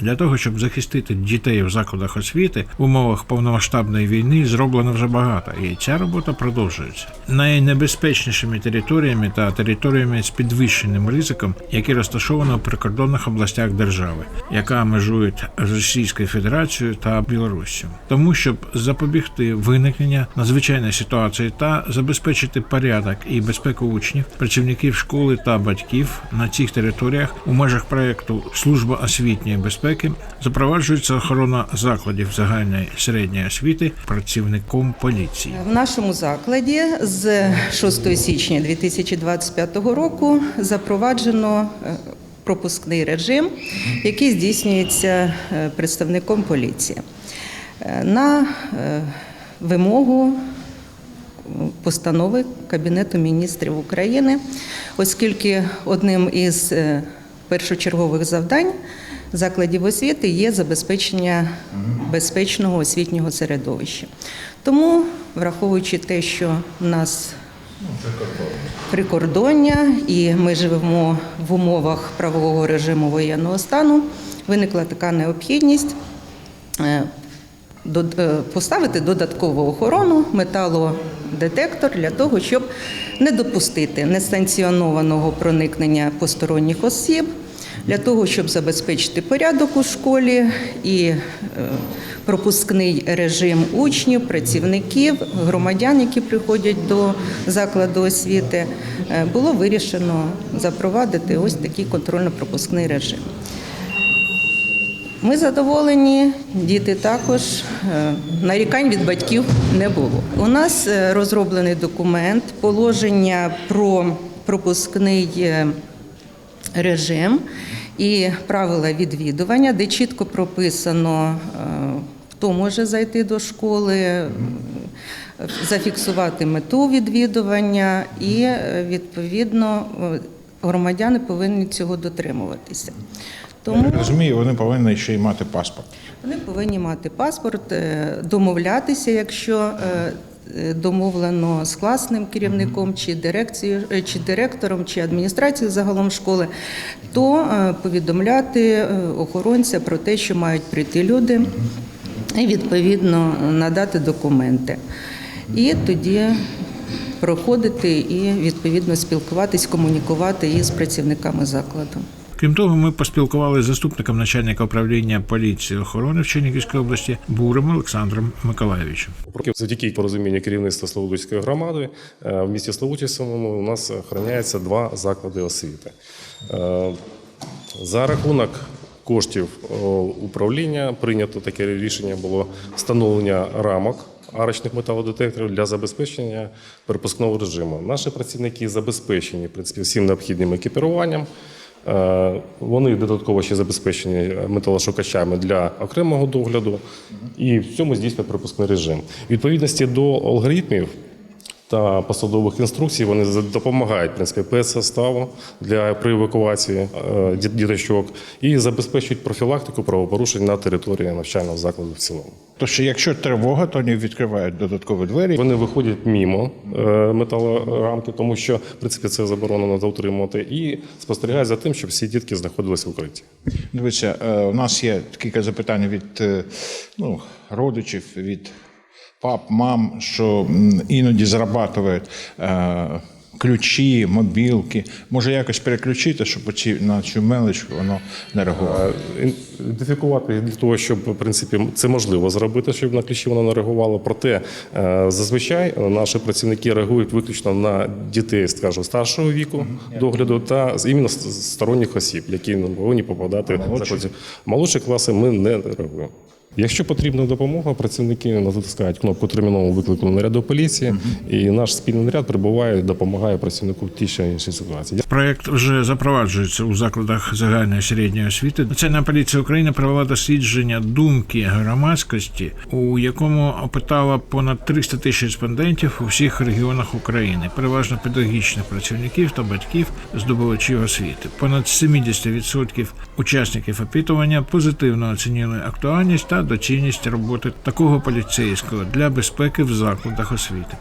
Для того, щоб захистити дітей в закладах освіти в умовах повномасштабної війни зроблено вже багато, і ця робота продовжується. Найнебезпечнішими територіями та територіями з підвищеним ризиком, які розташовані у прикордонних областях держави, яка межують з Російською Федерацією та Білоруссю. Тому, щоб запобігти виникнення надзвичайної ситуації та забезпечити порядок і безпеку учнів, працівників школи та батьків на цих територіях у межах проекту Служба освітньої безпеки запроваджується охорона закладів загальної середньої освіти працівником поліції. В нашому закладі з 6 січня 2025 року запроваджено е, пропускний режим, який здійснюється е, представником поліції. Е, На вимогу постанови Кабінету міністрів України, оскільки одним із першочергових завдань закладів освіти є забезпечення безпечного освітнього середовища. Тому, враховуючи те, що в нас прикордоння і ми живемо в умовах правового режиму воєнного стану, виникла така необхідність е, е, поставити додаткову охорону металодетектор для того, щоб не допустити несанкціонованого проникнення посторонніх осіб, для того, щоб забезпечити порядок у школі і е, пропускний режим учнів, працівників, громадян, які приходять до закладу освіти, е, було вирішено запровадити ось такий контрольно-пропускний режим. Ми задоволені, діти також. Е, Нарікань від батьків не було. У нас розроблений документ, положення про пропускний режим і правила відвідування, де чітко прописано, е, хто може зайти до школи, зафіксувати мету відвідування, і е, відповідно громадяни повинні цього дотримуватися. Тому Я розумію, вони повинні ще й мати паспорт. вони повинні мати паспорт, е, домовлятися, якщо домовлено з класним керівником чи дирекцією, е, чи директором, чи адміністрацією загалом школи, то е, повідомляти е, охоронця про те, що мають прийти люди, і відповідно надати документи. І тоді проходити і відповідно спілкуватись, комунікувати із працівниками закладу. Крім того, ми поспілкувалися з заступником начальника управління поліції охорони в Чернігівській області Буром Олександром Миколаєвичем. Завдяки порозумінню керівництва Славутської громади е, в місті Славуті самому у нас охороняється два заклади освіти. Е, За рахунок коштів е, управління прийнято таке рішення було встановлення рамок. Арочних металодетекторів для забезпечення перепускного режиму. Наші працівники забезпечені в принципі, всім необхідним екіпіруванням. Е, Вони додатково ще забезпечені металошукачами для окремого догляду, і в цьому здійснює пропускний режим. Відповідності до алгоритмів та посадових інструкцій вони допомагають в принципі, спецсоставу для при евакуації е, діточок і забезпечують профілактику правопорушень на території навчального закладу в цілому. Тож, якщо тривога, то вони відкривають додаткові двері. Вони виходять мімо е, металорамки, тому що в принципі це заборонено утримувати, і спостерігають за тим, щоб всі дітки знаходилися в укритті. Дивіться, е, у нас є кілька запитань від ну, родичів, від пап, мам, що іноді зарабатують е, ключі, мобілки. Може якось переключити, щоб оці, на цю мелочку воно не реагувало. Е, Ідентифікувати для того, щоб в принципі це можливо зробити, щоб на кліщі воно не реагувало. Проте е, зазвичай наші працівники реагують виключно на дітей, скажімо, старшого віку догляду та іменно сторонніх осіб, які не повинні попадати в заклади. Молодші класи. Ми не реагуємо. Якщо потрібна допомога, працівники натискають кнопку термінового виклику наряду поліції, і наш спільний наряд прибуває, допомагає працівнику в тій чи іншій ситуації. Проект вже запроваджується у закладах загальної середньої освіти. Національна поліція України провела дослідження думки громадськості, у якому опитала понад 300 тисяч респондентів у всіх регіонах України, переважно педагогічних працівників та батьків здобувачів освіти. Понад 70% учасників опитування позитивно оцінили актуальність та доцільність роботи такого поліцейського для безпеки в закладах освіти.